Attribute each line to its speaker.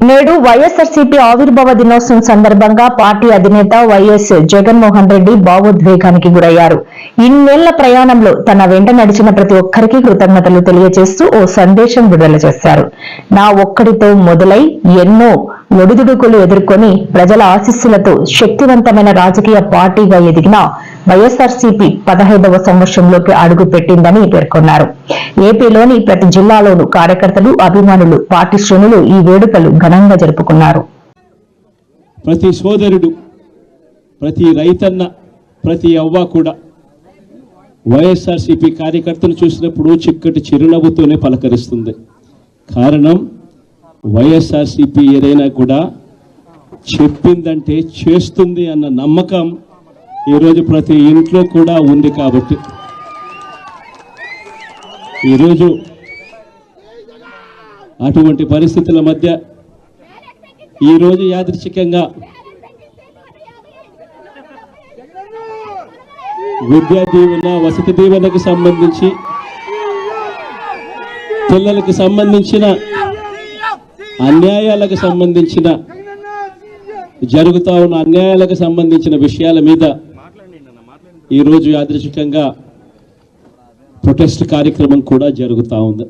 Speaker 1: నేడు వైఎస్ఆర్సీపీ ఆవిర్భావ దినోత్సవం సందర్భంగా పార్టీ అధినేత వైఎస్ జగన్మోహన్ రెడ్డి భావోద్వేగానికి గురయ్యారు. ఇన్నేళ్ళ ప్రయాణంలో తన వెంట నడిచిన ప్రతి ఒక్కరికి కృతజ్ఞతలు తెలియజేస్తూ ఓ సందేశం విడుదల చేశారు. నా ఒక్కడితో మొదలై ఎన్నో ఒడిదుడుకులు ఎదుర్కొని ప్రజల ఆశీస్సులతో శక్తివంతమైన రాజకీయ పార్టీగా ఎదిగిన వైఎస్ఆర్సీపీ పదహైదవ సంవత్సరంలోకి అడుగు పెట్టిందని పేర్కొన్నారు. ఏపీలోని ప్రతి జిల్లాలోనూ కార్యకర్తలు అభిమానులు పార్టీ శ్రేణులు ఈ వేడుకలు ఘనంగా జరుపుకున్నారు.
Speaker 2: ప్రతి సోదరుడు ప్రతి రైతన్న ప్రతి అవ్వ కూడా వైఎస్ఆర్సీపీ కార్యకర్తలు చూసినప్పుడు చిక్కటి చిరునవ్వుతోనే పలకరిస్తుంది. కారణం వైఎస్ఆర్సీపీ ఏదైనా కూడా చెప్పిందంటే చేస్తుంది అన్న నమ్మకం ఈరోజు ప్రతి ఇంట్లో కూడా ఉంది కాబట్టి. ఈరోజు అటువంటి పరిస్థితుల మధ్య ఈరోజు యాదృచ్ఛికంగా విద్యా దీవెన వసతి దీవెనకు సంబంధించి పిల్లలకు సంబంధించిన అన్యాయాలకు సంబంధించిన జరుగుతూ ఉన్న అన్యాయాలకు సంబంధించిన విషయాల మీద ఈరోజు యాదృశికంగా ప్రొటెస్ట్ కార్యక్రమం కూడా జరుగుతూ ఉంది.